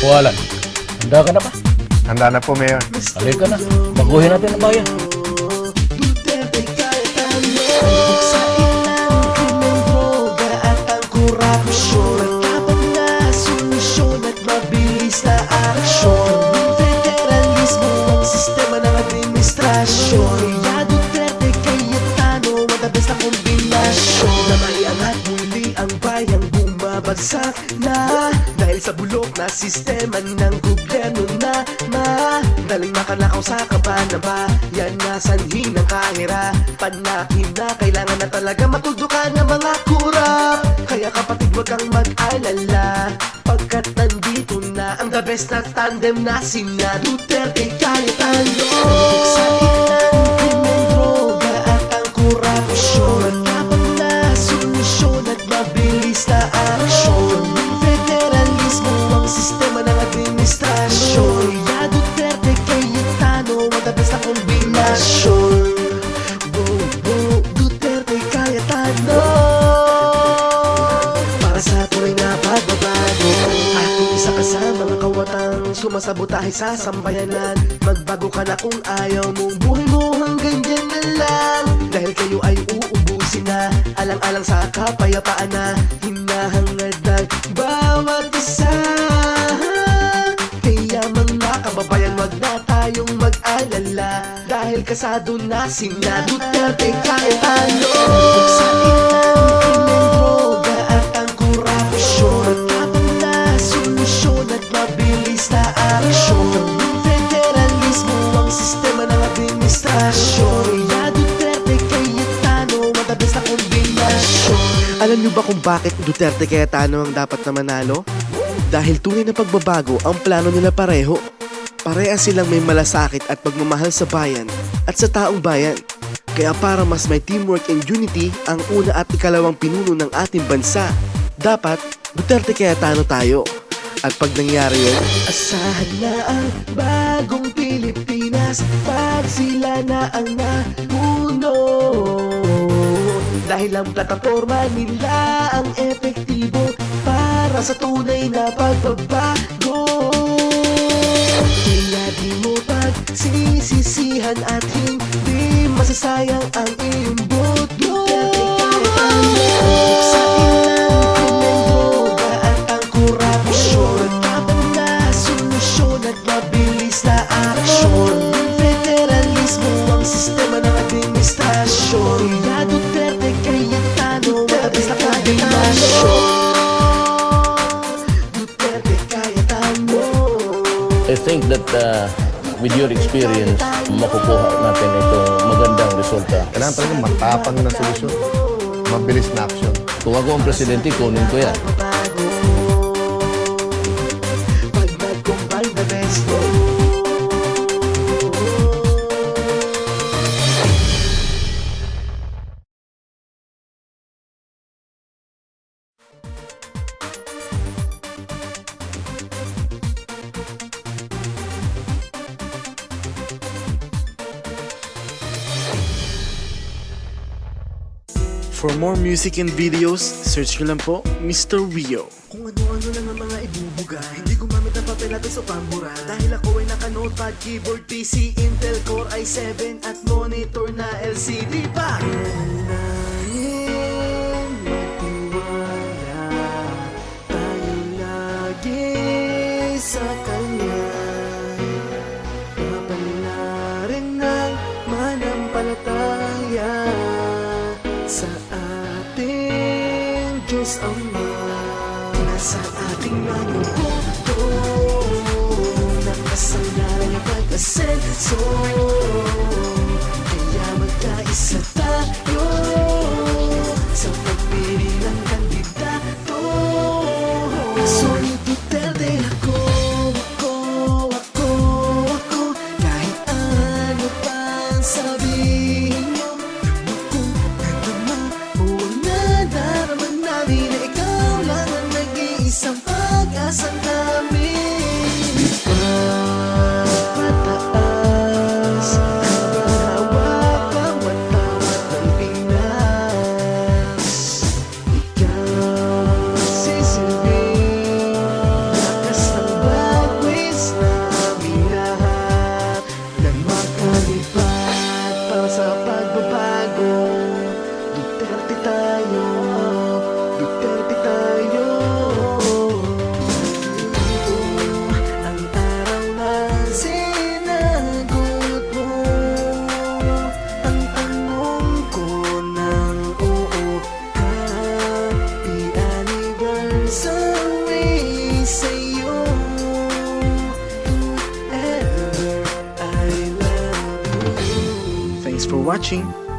Puwalan. Handa ka na ba? Handa na po, Mayor. Halika na. Baguhin natin ang bayan. Matapang na Dahil sa bulok na sistema ng gobyerno na Madaling makanakaw sa kaban na bayan na sanhi ng kahirapan natin na Kailangan na talaga matuldukan ng mga kurap Kaya kapatid wag kang mag-alala. Pagkat nandito na ang the best na tandem na sina Duterte Cayetano Sa ilang krimen, droga at ang korupsyon kawatang Sumasabotahe sa sambayanan. Magbago ka na kung ayaw mong buhay mo hanggang dyan na lang. Dahil kayo ay uubusin na Alang-alang sa kapayapaan na. Hinahangad ng bawat isa. Kaya mga kababayan wag na tayong mag-alala. Dahil kasado na sina Duterte Cayetano Sa ilang Alam niyo ba kung bakit Duterte Cayetano ang dapat na manalo? Dahil tunay na pagbabago ang plano nila pareho. Parehas silang may malasakit at pagmamahal sa bayan at sa taong bayan. Kaya para mas may teamwork and unity ang una at ikalawang pinuno ng ating bansa, dapat Duterte Cayetano tayo. At pag nangyari yun, asahan na ang bagong Pilipinas pag sila na ang namuno. Dahil ang plataforma nila ang epektibo para sa tunay na pagbabago. Kaya di mo pagsisisihan at hindi masasayang ang iyong boto. Federalismo ang sistema ng administrasyon that uh, with your experience, makukuha natin itong magandang resulta. Kailangan talaga matapang na solusyon. Mabilis na action. Kung ako ang presidente, kunin ko yan. For more music and videos, search nyo lang po Mr. Rio. Kung ano-ano lang ang mga ibubuga Hindi gumamit ng papel at sa pambura Dahil ako ay naka-notepad, keyboard, PC, Intel Core i7 At monitor na LCD pa Unahin, magtiwala Tayo lagi sa Kanya Nasa ating mga puto Nakasandalan ang pag-asenso. Kaya magkaisa tayo Sa pagpili ng kandidato. Soy Duterte ako Ako, ako, ako Kahit ano pang sabihin watching.